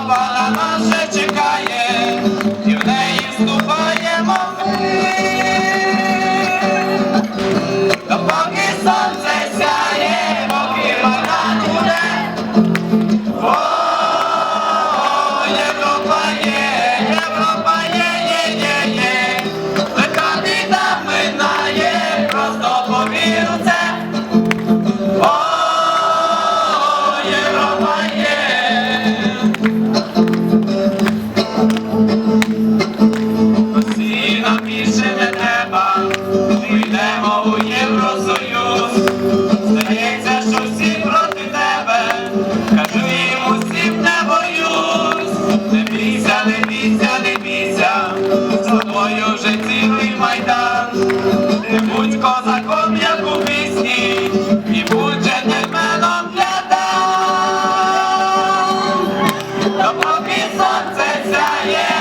пана нас вже чекає, і в неї вступаємо ми, допоки сонце сяє. тобою вже цілий майдан, ти будь козаком, як у пісні, і будь джентльменом для дан. Допоки сонце сяє.